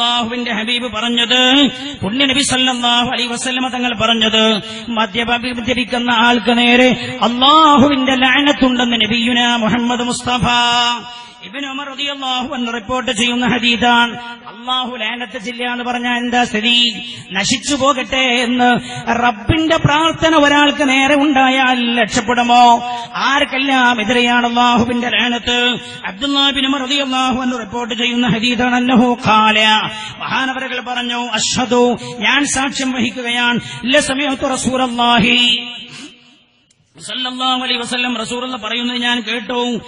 അള്ളാഹുവിന്റെ ഹബീബ് പറഞ്ഞത് പുണ്യ നബി സല്ലല്ലാഹു അലൈഹി വസല്ലമ തങ്ങൾ പറഞ്ഞത് മദ്യപിക്കുന്ന ആൾക്ക് നേരെ അള്ളാഹുവിന്റെ ലാനത്തുണ്ടെന്ന് നബിയുന Muhammad Mustafa. Ibn Umar report ചെയ്യുന്ന ഹദീദാണ് അള്ളാഹു ലാനത്ത് ജില്ല എന്ന് പറഞ്ഞാൽ എന്താ സ്ഥിതി? നശിച്ചു പോകട്ടെ എന്ന്. റബ്ബിന്റെ പ്രാർത്ഥന ഒരാൾക്ക് നേരെ ഉണ്ടായാൽ രക്ഷപ്പെടുമോ? ആർക്കെല്ലാം എതിരെയാണ് അള്ളാഹുവിന്റെ ലാനത്ത്? അബ്ദുല്ലാബിൻ ഉമർ അൻഹു റിപ്പോർട്ട് ചെയ്യുന്ന ഹദീദാണ് അന്നഹു ഖാല. മഹാനവരകൾ പറഞ്ഞു അഷ്ഹദു ഞാൻ സാക്ഷ്യം വഹിക്കുകയാണ്. റസൂലല്ലാഹി. റസൂലുള്ള പറയുന്നത് ഞാൻ കേട്ടു.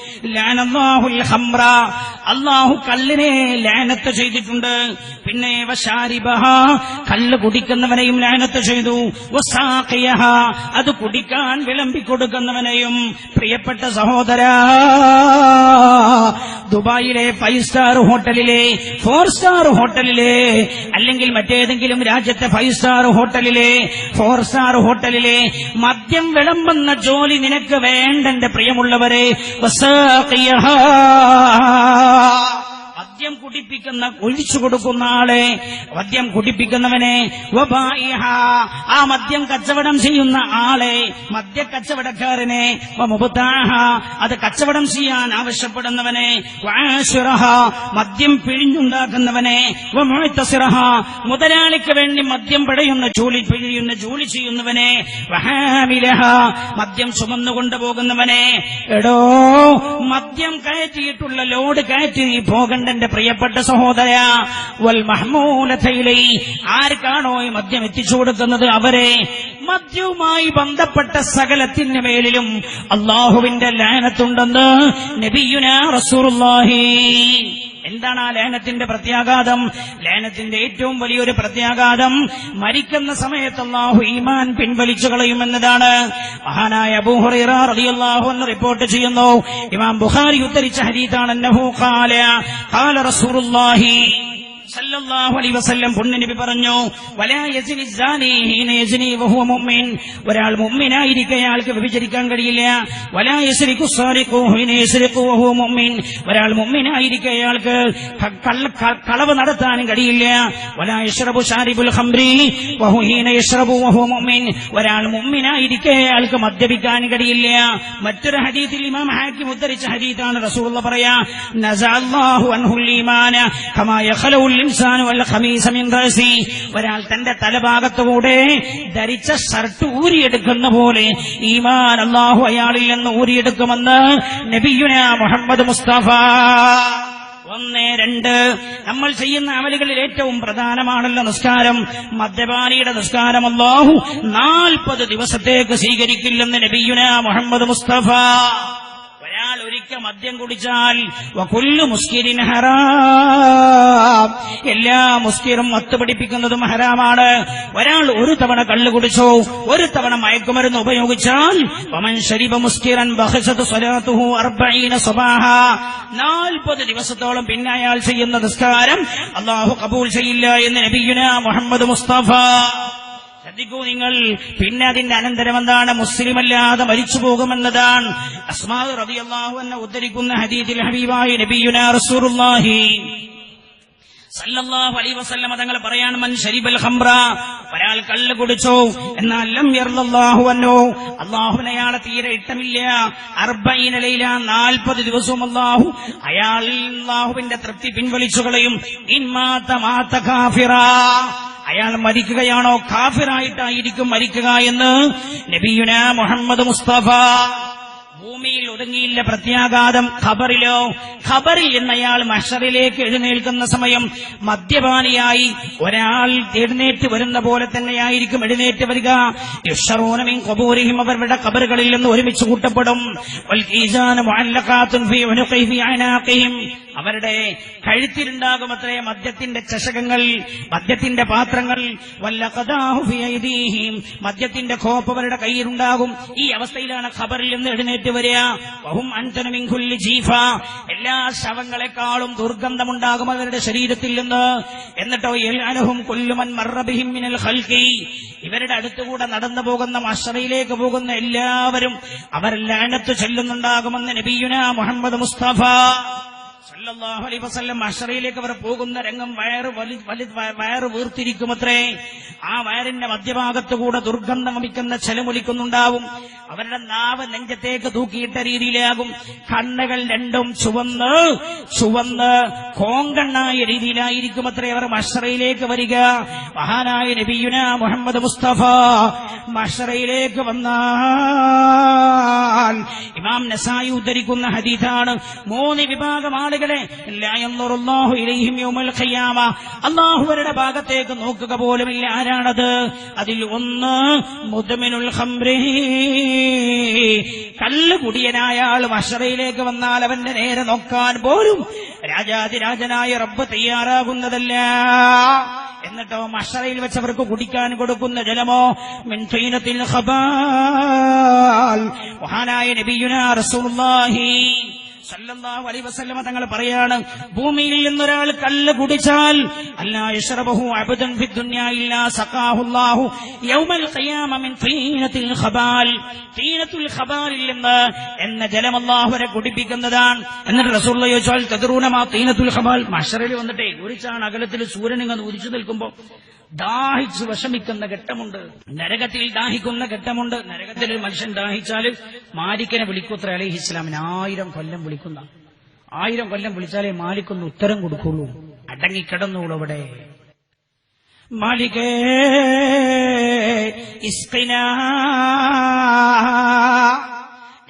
അല്ലാഹു കല്ലിനെ ലാനത്ത് ചെയ്തിട്ടുണ്ട്. പിന്നെ കല്ല് കുടിക്കുന്നവനെയും ലാനത്ത് ചെയ്തു. അത് കുടിക്കാൻ വിളമ്പിക്കൊടുക്കുന്നവനെയും പ്രിയപ്പെട്ട സഹോദര ദുബായിലെ ഫൈവ് സ്റ്റാർ ഹോട്ടലിലെ ഫോർ സ്റ്റാർ ഹോട്ടലിലെ അല്ലെങ്കിൽ മറ്റേതെങ്കിലും രാജ്യത്തെ ഫൈവ് സ്റ്റാർ ഹോട്ടലിലെ ഫോർ സ്റ്റാർ ഹോട്ടലിലെ മദ്യം വിളമ്പുന്ന ജോലി നിനക്ക് വേണ്ടെന്റെ പ്രിയമുള്ളവരെ കുടിപ്പിക്കുന്ന ഒഴിച്ചു കൊടുക്കുന്ന ആളെ മദ്യം കുടിപ്പിക്കുന്നവനെ. ആ മദ്യം കച്ചവടം ചെയ്യുന്ന ആളെ മദ്യ കച്ചവടക്കാരനെ. അത് കച്ചവടം ചെയ്യാൻ ആവശ്യപ്പെടുന്നവനെ. മദ്യം പിഴിഞ്ഞുണ്ടാക്കുന്നവനെ. മുതലാളിക്ക് വേണ്ടി മദ്യം പിഴയുന്ന ജോലി പിഴിയുന്ന ജോലി ചെയ്യുന്നവനെ. മദ്യം ചുമന്നു കൊണ്ടുപോകുന്നവനെ എടോ മദ്യം കയറ്റിയിട്ടുള്ള ലോഡ് കയറ്റി നീ പോകണ്ട എന്റെ പ്രിയപ്പെട്ട സഹോദര വൽ മഹ്മൂലതയിലെ ആർക്കാണോ ഈ മദ്യം എത്തിച്ചു കൊടുക്കുന്നത് അവരെ? മദ്യവുമായി ബന്ധപ്പെട്ട സകലത്തിന് മേലിലും അള്ളാഹുവിന്റെ ലാനത്തുണ്ടെന്ന് നബിയുന റസൂറുല്ലാഹി എന്താണ് ആ ലേനത്തിന്റെ പ്രത്യാഘാതം? ലേനത്തിന്റെ ഏറ്റവും വലിയൊരു പ്രത്യാഘാതം മരിക്കുന്ന സമയത്ത് അള്ളാഹു ഈമാൻ പിൻവലിച്ചു കളയുമെന്നതാണ്. മഹാനായ അബൂഹുറൈറ എന്ന് റിപ്പോർട്ട് ചെയ്യുന്നു. ഇമാം ബുഖാരി ഉദ്ധരിച്ച ഹരീതാണ് അന്നഹു ഖാല പുണ്യനബി പറഞ്ഞു ഒരാൾ മുമ്മിനായിരിക്കെ അയാൾക്ക് വ്യഭിചരിക്കാൻ കഴിയില്ല. ഒരാൾ മുമ്മിനായിരിക്കെ അയാൾക്ക് കളവ് നടത്താനും കഴിയില്ല. ഒരാൾ മുമ്മിനായിരിക്കെ അയാൾക്ക് മദ്യപിക്കാൻ കഴിയില്ല. മറ്റൊരു ഹദീസിൽ ഇമാം ഹാക്കി ഉദ്ധരിച്ച ഹരീതാണ് റസൂള്ള പറയാ നസഅല്ലാഹു അൻഹുൽ ഈമാന ഒരാൾ തന്റെ തലഭാഗത്തുകൂടെ ധരിച്ച ഷർട്ട് ഊരിയെടുക്കുന്ന പോലെ ഈമാൻ അള്ളാഹു അയാളിൽ നിന്ന് ഊരിയെടുക്കുമെന്ന് നബിയുന മുഹമ്മദ് മുസ്തഫ. ഒന്ന് രണ്ട് നമ്മൾ ചെയ്യുന്ന അമലുകളിൽ ഏറ്റവും പ്രധാനമാണല്ലോ നിസ്കാരം. മദ്യപാനിയുടെ നിസ്കാരം അല്ലാഹു നാൽപ്പത് ദിവസത്തേക്ക് സ്വീകരിക്കില്ലെന്ന് നബിയുന മുഹമ്മദ് മുസ്തഫ. ഒരിക്കൽ മദ്യം കുടിച്ചാൽ മുസ്കിരിൻ ഹറാം. എല്ലാ മുസ്കിറും മത്ത് പിടിപ്പിക്കുന്നതും ഹറാമാണ്. ഒരാൾ ഒരു തവണ കള്ളു കുടിച്ചോ ഒരു തവണ മയക്കുമരുന്ന് ഉപയോഗിച്ചാൽ വമൻ ഷരീബ മുസ്കിറൻ നാൽപ്പത് ദിവസത്തോളം പിന്നെ അയാൾ ചെയ്യുന്ന നിസ്കാരം അള്ളാഹു കബൂൽ ചെയ്യില്ല എന്ന് നബിയുന മുഹമ്മദ് മുസ്തഫ. ശ്രദ്ധിക്കൂ നിങ്ങൾ. പിന്നെ അതിന്റെ അനന്തരം എന്താണ്? മുസ്ലിം അല്ലാതെ മരിച്ചു പോകുമെന്നതാണ്. അസ്മാദ് അള്ളാഹു എന്നെ ഉദ്ധരിക്കുന്ന ഹദീദിൽ ഹബീബായി നബിയുന റസൂലുള്ളാഹി. സല്ലല്ലാഹു അലൈഹി വസല്ലമ തങ്ങൾ പറയാണ് മൻ ശരീബൽ ഖംറ ഒരാൾ കള്ള് കുടിച്ചോ എന്നാൽ ലം യർലല്ലാഹു അന്നോ അല്ലാഹുവിന് തീരെ ഇഷ്ടമില്ല. ലൈല 40 ദിവസവും അല്ലാഹു അയാൾ അല്ലാഹുവിന്റെ തൃപ്തി പിൻവലിച്ചു കളയും. ഇൻമാത മാത കാഫിറ. അയാൾ മരിക്കുകയാണോ? കാഫിറായിട്ടായിരിക്കും മരിക്കുക എന്ന് നബിയുന മുഹമ്മദ് മുസ്തഫ ഭൂമിയിൽ ഒതുങ്ങിയില്ല പ്രത്യാഘാതം. ഖബറിലോ ഖബറിൽ എന്നയാൾ മഷറിലേക്ക് എഴുന്നേൽക്കുന്ന സമയം മദ്യപാനിയായി. ഒരാൾ എഴുന്നേറ്റ് വരുന്ന പോലെ തന്നെയായിരിക്കും എഴുന്നേറ്റ് വരിക. യുഷറോനമിൻ ഖബൂരിഹിം അവരുടെ ഖബറുകളിൽ നിന്ന് ഒരുമിച്ച് കൂട്ടപ്പെടും. വൽ കഴുത്തിലുണ്ടാകും അത്രേ അവരുടെ മദ്യത്തിന്റെ ചഷകങ്ങൾ മദ്യത്തിന്റെ പാത്രങ്ങൾ. വല്ല കഥാഹുഫിയും മദ്യത്തിന്റെ കോപ്പ് അവരുടെ കയ്യിലുണ്ടാകും. ഈ അവസ്ഥയിലാണ് ഖബറിൽ നിന്ന് എഴുന്നേറ്റ് വരിക. വഹും ജീഫ. എല്ലാ ശവങ്ങളെക്കാളും ദുർഗന്ധമുണ്ടാകും അവരുടെ ശരീരത്തിൽ നിന്ന്. എന്നിട്ടോ യൽഅനഹും കൊല്ലുമൻ മറബിഹിമിനൽ മിനൽ ഖൽഖി. ഇവരുടെ അടുത്തുകൂടെ നടന്നു പോകുന്ന മഷറയിലേക്ക് പോകുന്ന എല്ലാവരും അവർ ലാനത്ത് ചെല്ലുന്നുണ്ടാകുമെന്ന് നബിയുന മുഹമ്മദ് മുസ്തഫ. അലൈഹി വസല്ലം അഷറയിലേക്ക് അവർ പോകുന്ന രംഗം വയറ് വലി വലി വയറ് വീർത്തിരിക്കുമത്രേ. ആ വയറിന്റെ മധ്യഭാഗത്തുകൂടെ ദുർഗന്ധം വമിക്കുന്ന ചെലമൊലിക്കുന്നുണ്ടാവും അവരുടെ നാവ് നെഞ്ചത്തേക്ക് തൂക്കിയിട്ട രീതിയിലാകും. കണ്ണുകൾ രണ്ടും ചുവന്ന് ചുവന്ന് കോങ്കണ്ണായ രീതിയിലായിരിക്കും അത്രേ അവർ മഷറയിലേക്ക് വരിക. മഹാനായ നബിയുന മുഹമ്മദ് മുസ്തഫ മഷറയിലേക്ക് വന്നാൽ ഇമാം നസായി ഉദ്ധരിക്കുന്ന ഹദീഥാണ് മൂന്ന് വിഭാഗം ആളുകളെ അള്ളാഹുവരുടെ ഭാഗത്തേക്ക് നോക്കുക പോലുമില്ല. ആരാണത്? അതിൽ ഒന്ന് മുദ്മിനുൽ ഖംറി കല്ല് കുടിയനായ ആൾ മഷറയിലേക്ക് വന്നാൽ അവന്റെ നേരെ നോക്കാൻ പോലും രാജാതിരാജനായ റബ്ബ് തയ്യാറാകുന്നതല്ല. എന്നിട്ടോ മഷറയിൽ വെച്ചവർക്ക് കുടിക്കാൻ കൊടുക്കുന്ന ജലമോ? മിൻഫീനത്തിൽ ഖബാൽ. മഹാനായ നബിയുന റസൂലുള്ളാഹി. സല്ലല്ലാഹു അലൈഹി വസല്ലമ തങ്ങൾ പറയാണ് ഭൂമിയിൽ നിന്നൊരാൾ കല്ല് കുടിച്ചാൽ അല്ലാ യശ്റബഹു അബ്ദൻ ഫി ദുനിയാ ഇല്ലാ സഖാഹുല്ലാഹു യൗമൽ ഖിയാമ മിൻ തീനത്തിൽ ഖബാൽ. തീനത്തുൽ ഖബാലിൽ നിന്ന് എന്ന ജലം അല്ലാഹുവരെ കുടിപ്പിക്കുന്നതാണ്. എന്നിട്ട് റസൂലുള്ള ചോദിച്ചാൽ തദറൂനമാ തീനത്തുൽ ഖബാൽ. മഹ്ശറിൽ വന്നിട്ടേ ഒരു ചാൺ അകലത്തിൽ സൂര്യൻ ഇങ്ങനെ ഉദിച്ചു നിൽക്കുമ്പോൾ ദാഹിച്ച് വിഷമിക്കുന്ന ഘട്ടമുണ്ട്. നരകത്തിൽ ദാഹിക്കുന്ന ഘട്ടമുണ്ട്. നരകത്തിൽ ഒരു മനുഷ്യൻ ദാഹിച്ചാൽ മാരിക്കനെ വിളിക്കൂത്ര അലഹി ഇസ്ലാമിന് ആയിരം കൊല്ലം വിളിക്കുന്ന ആയിരം കൊല്ലം വിളിച്ചാലേ മാലിക്കൊന്ന് ഉത്തരം കൊടുക്കുള്ളൂ. അടങ്ങിക്കിടന്നുള്ളൂ അവിടെ. മാലികേ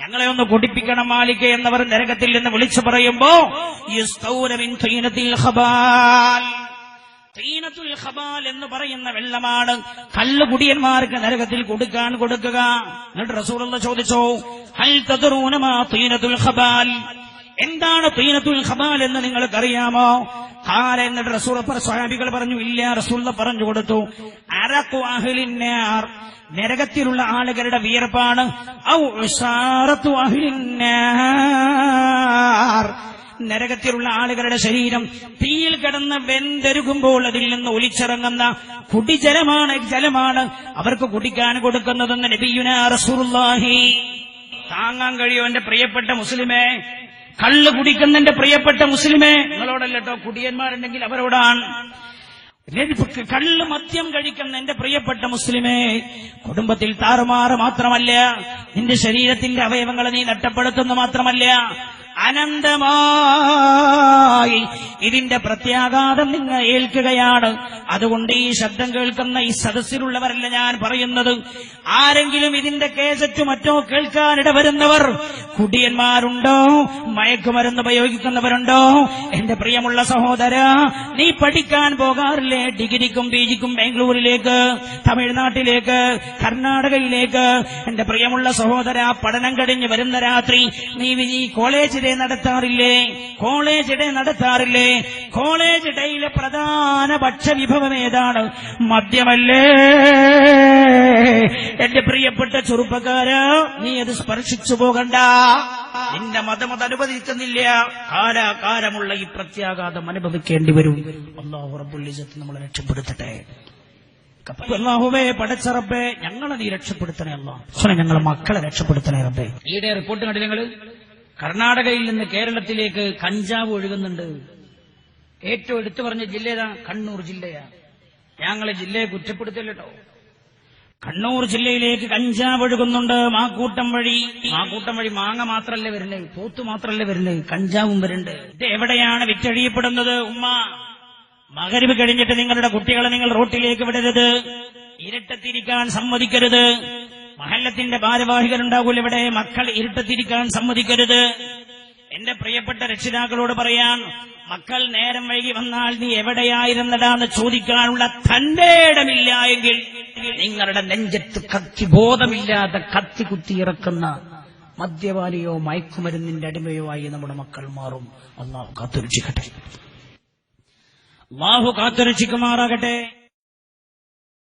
ഞങ്ങളെ ഒന്ന് കുടിപ്പിക്കണം മാലിക എന്നവർ നരകത്തിൽ നിന്ന് വിളിച്ചു പറയുമ്പോ ഖബാൽ. എന്ന് പറയുന്ന വെള്ളമാണ് കല്ലുകുടിയന്മാർക്ക് നരകത്തിൽ കൊടുക്കാൻ കൊടുക്കുക. എന്നിട്ട് റസൂലുള്ള ചോദിച്ചോ എന്താണ് തീനത്തുൽ ഖബാൽ എന്ന് നിങ്ങൾക്കറിയാമോ? ഹാല എന്നിട്ട് റസൂൽ സ്വഹാബികൾ പറഞ്ഞു ഇല്ല റസൂൽ പറഞ്ഞു കൊടുത്തു. അരക്കു അഹ്ലിന്നാർ നരകത്തിലുള്ള ആളുകളുടെ വിയർപ്പാണ്. ഔ അഹ്ലിന്നാർ നരകത്തിലുള്ള ആളുകളുടെ ശരീരം തീയിൽ കിടന്ന് വെന്തെരുകുമ്പോൾ അതിൽ നിന്ന് ഒലിച്ചിറങ്ങുന്ന കുടിജലമാണ് ജലമാണ് അവർക്ക് കുടിക്കാൻ കൊടുക്കുന്നതെന്ന് നബിയുന റസൂലുള്ളാഹി. താങ്ങാൻ കഴിയോ എന്റെ പ്രിയപ്പെട്ട മുസ്ലിമേ കള്ള് കുടിക്കുന്ന എന്റെ പ്രിയപ്പെട്ട മുസ്ലിമേ നിങ്ങളോടല്ലോ കുടിയന്മാരുണ്ടെങ്കിൽ അവരോടാണ്. കള്ള് മദ്യം കഴിക്കുന്ന എന്റെ പ്രിയപ്പെട്ട മുസ്ലിമേ കുടുംബത്തിൽ താറുമാറ് മാത്രമല്ല നിന്റെ ശരീരത്തിന്റെ അവയവങ്ങളെ നീ നഷ്ടപ്പെടുത്തുന്നു മാത്രമല്ല അനന്തമായി ഇതിന്റെ പ്രത്യാഘാതം നിങ്ങൾ ഏൽക്കുകയാണ്. അതുകൊണ്ട് ഈ ശബ്ദം കേൾക്കുന്ന ഈ സദസ്സിലുള്ളവരല്ല ഞാൻ പറയുന്നത്. ആരെങ്കിലും ഇതിന്റെ കേസറ്റ് മറ്റോ കേൾക്കാനിട വരുന്നവർ കുടിയന്മാരുണ്ടോ? മയക്കുമരുന്ന് ഉപയോഗിക്കുന്നവരുണ്ടോ? എന്റെ പ്രിയമുള്ള സഹോദര നീ പഠിക്കാൻ പോകാറില്ലേ? ഡിഗ്രിക്കും പി ജിക്കും ബാംഗ്ലൂരിലേക്ക് തമിഴ്നാട്ടിലേക്ക് കർണാടകയിലേക്ക്. എന്റെ പ്രിയമുള്ള സഹോദര പഠനം കഴിഞ്ഞ് വരുന്ന രാത്രി നീ ഈ കോളേജ് ഡേ നടത്താറില്ലേ? കോളേജ് ഡേ നടത്താറില്ലേ? കോളേജ് ഡേയിലെ പ്രധാന ഭക്ഷ്യവിഭവം ഏതാണ്? മദ്യമല്ലേ? എന്റെ പ്രിയപ്പെട്ട ചെറുപ്പക്കാര് നീ അത് സ്പർശിച്ചു പോകണ്ട. നിന്റെ മതം അത് അനുവദിക്കുന്നില്ല. കാലാകാലമുള്ള ഈ പ്രത്യാഘാതം അനുഭവിക്കേണ്ടി വരും. അള്ളാഹു റബ്ബുല്ലിസത്ത് നമ്മളെ രക്ഷപ്പെടുത്തട്ടെ. അള്ളാഹുവേ പടച്ചറബേ ഞങ്ങളെ നീ രക്ഷപ്പെടുത്തണേ അല്ലോ ഞങ്ങളെ മക്കളെ രക്ഷപ്പെടുത്തണേ റബ്ബേ. ഈയിടെ റിപ്പോർട്ട് കണ്ടില്ല കർണാടകയിൽ നിന്ന് കേരളത്തിലേക്ക് കഞ്ചാവ് ഒഴുകുന്നുണ്ട്. ഏറ്റവും എടുത്തു പറഞ്ഞ ജില്ല കണ്ണൂർ ജില്ലയാ. ഞങ്ങളെ ജില്ലയെ കുറ്റപ്പെടുത്തല്ലോ കണ്ണൂർ ജില്ലയിലേക്ക് കഞ്ചാവ് ഒഴുകുന്നുണ്ട്. മാക്കൂട്ടം വഴി. മാക്കൂട്ടം വഴി മാങ്ങ മാത്രല്ലേ വരുന്നേ പോത്ത് മാത്രല്ലേ വരുന്നേ കഞ്ചാവും വരുന്നുണ്ട് ഇത് എവിടെയാണ് വിറ്റഴിയപ്പെടുന്നത്? ഉമ്മ മകരവ് കഴിഞ്ഞിട്ട് നിങ്ങളുടെ കുട്ടികളെ നിങ്ങൾ റോട്ടിലേക്ക് വിടരുത്. ഇരട്ടത്തിരിക്കാൻ സമ്മതിക്കരുത്. മഹല്ലത്തിന്റെ ഭാരവാഹികരുണ്ടാകൂല ഇവിടെ. മക്കൾ ഇരുട്ടത്തിരിക്കാൻ സമ്മതിക്കരുത്. എന്റെ പ്രിയപ്പെട്ട രക്ഷിതാക്കളോട് പറയാൻ മക്കൾ നേരം വൈകി വന്നാൽ നീ എവിടെയായിരുന്നടാന്ന് ചോദിക്കാനുള്ള തന്റെ ഇടമില്ല എങ്കിൽ നിങ്ങളുടെ നെഞ്ചത്ത് കത്തി ബോധമില്ലാതെ കത്തി കുത്തിയിറക്കുന്ന മദ്യപാനിയോ മയക്കുമരുന്നിന്റെ അടിമയോ ആയി നമ്മുടെ മക്കൾ മാറും. അള്ളാഹു കാത്തുരക്ഷിക്കട്ടെ. അള്ളാഹു കാത്തുരക്ഷിക്കുമാറാകട്ടെ.